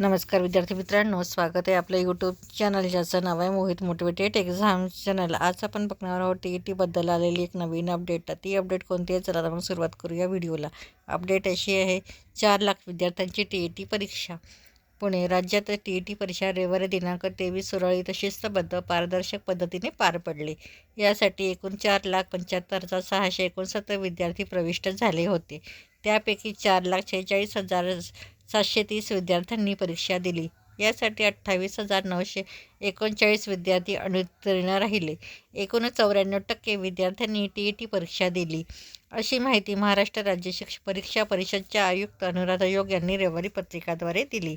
नमस्कार विद्यार्थी मित्रांनो स्वागत आहे आपल्या यूट्यूब चॅनल ज्याचं नाव आहे मोहित मोटिवेटेड एक्झाम चॅनल आज आपण बघणार आहोत टी ई टीबद्दल आलेली एक नवीन अपडेट ती अपडेट कोणती आहे? चला आपण मग सुरुवात करूया व्हिडिओला अपडेट अशी आहे चार लाख विद्यार्थ्यांची टी ई टी परीक्षा. पुणे राज्यात टी ई टी परीक्षा रविवारी दिनांक तेवीस सुरळीत शिस्तबद्ध पारदर्शक पद्धतीने पार पडली. यासाठी एकूण चार लाख पंच्याहत्तर हजार सहाशे एकोणसत्तर विद्यार्थी प्रविष्ट झाले होते. त्यापैकी चार लाख शेहेचाळीस हजार सातशे तीस विद्यार्थ्यांनी परीक्षा दिली. यासाठी अठ्ठावीस हजार नऊशे एकोणचाळीस विद्यार्थी अनुत्तीर्ण राहिले. एकूण चौऱ्याण्णव टक्के विद्यार्थ्यांनी टी ई टी परीक्षा दिली. अशी माहिती महाराष्ट्र राज्य शिक्षक परीक्षा परिषदच्या आयुक्त अनुराधा योग यांनी रविवारी पत्रिकाद्वारे दिली.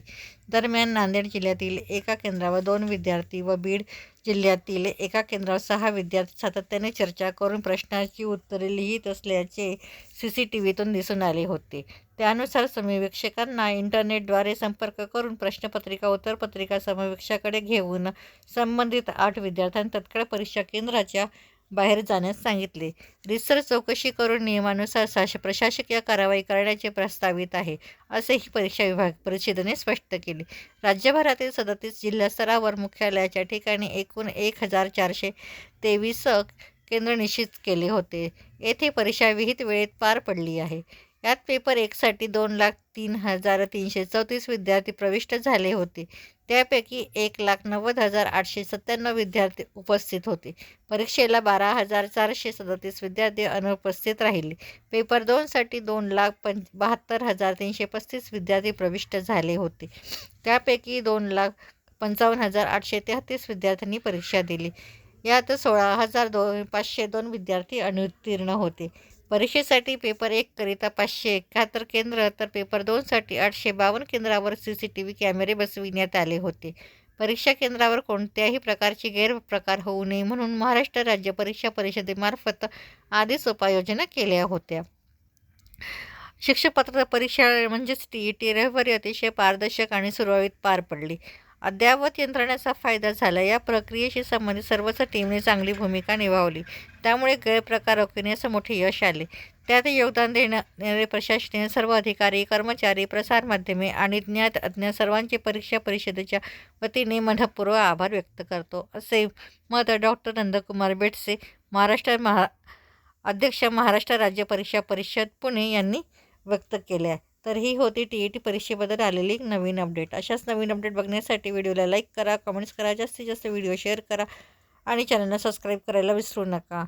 दरम्यान नांदेड जिल्ह्यातील एका केंद्रावर दोन विद्यार्थी व बीड जिल्ह्यातील एका केंद्रावर सहा विद्यार्थी सातत्याने चर्चा करून प्रश्नाची उत्तरे लिहित असल्याचे सी सी टी व्हीतून दिसून आले होते. त्यानुसार समीवेक्षकांना इंटरनेटद्वारे संपर्क करून प्रश्नपत्रिका उत्तरपत्रिका समवीक्षाकडे घेऊन संबंधित आठ विद्यार्थ्यांना तत्काळ परीक्षा केंद्राच्या बाहेर जाण्यास सांगितले. रिसर्च चौकशी करून नियमानुसार शास प्रशासकीय कारवाई करण्याचे प्रस्तावित आहे असेही परीक्षा विभाग परिषदेने स्पष्ट केले. राज्यभरातील सदतीस जिल्हास्तरावर मुख्यालयाच्या ठिकाणी एकूण एक हजार चारशे तेवीस केंद्र निश्चित केले होते. येथे परीक्षा विहित वेळेत पार पडली आहे. यात पेपर एकसाठी दोन लाख तीन हजार तीनशे चौतीस विद्यार्थी प्रविष्ट झाले होते. त्यापैकी एक लाख नव्वद हजार आठशे सत्त्याण्णव विद्यार्थी उपस्थित होते. परीक्षेला बारा हजार चारशे सदतीस विद्यार्थी अनुपस्थित राहिले. पेपर दोनसाठी दोन लाख पं बहात्तर हजार तीनशे पस्तीस विद्यार्थी प्रविष्ट झाले होते. त्यापैकी दोन लाख पंचावन्न हजार आठशे तेहतीस विद्यार्थ्यांनी परीक्षा दिली. यात सोळा हजार दोन पाचशे दोन विद्यार्थी अनुत्तीर्ण होते. परीक्षेसाठी पेपर एककरिता पाचशे एकाहत्तर केंद्र तर पेपर दोनसाठी आठशे बावन्न केंद्रावर सी सी टी व्ही कॅमेरे बसविण्यात आले होते. परीक्षा केंद्रावर कोणत्याही प्रकारचे गैरप्रकार होऊ नये म्हणून महाराष्ट्र राज्य परीक्षा परिषदेमार्फत आधीच उपाययोजना केल्या होत्या. शिक्षक परीक्षा म्हणजेच टी ई टी रविवारी अतिशय पारदर्शक आणि सुरळीत पार पडली. अद्ययावत यंत्रणेचा फायदा झाला. या प्रक्रियेशी संबंधित सर्वच टीमने चांगली भूमिका निभावली. त्यामुळे गैरप्रकार रोखण्यास मोठे यश आले. त्यात योगदान देणारे प्रशासकीय सर्व अधिकारी कर्मचारी प्रसारमाध्यमे आणि ज्ञात अज्ञात सर्वांचे परीक्षा परिषदेच्या वतीने मनपूर्वक आभार व्यक्त करतो. असे मत डॉक्टर नंदकुमार बेटसे महाराष्ट्र महा अध्यक्ष महाराष्ट्र राज्य परीक्षा परिषद पुणे यांनी व्यक्त केले आहे. तर ही होती टी ई टी परीक्षेबद्दल आलेली नवीन अपडेट. अशाच नवीन अपडेट बघण्यासाठी व्हिडिओला लाईक करा कमेंट्स करा जास्तीत जास्त व्हिडिओ शेअर करा आणि चॅनलला सबस्क्राईब करायला विसरू नका.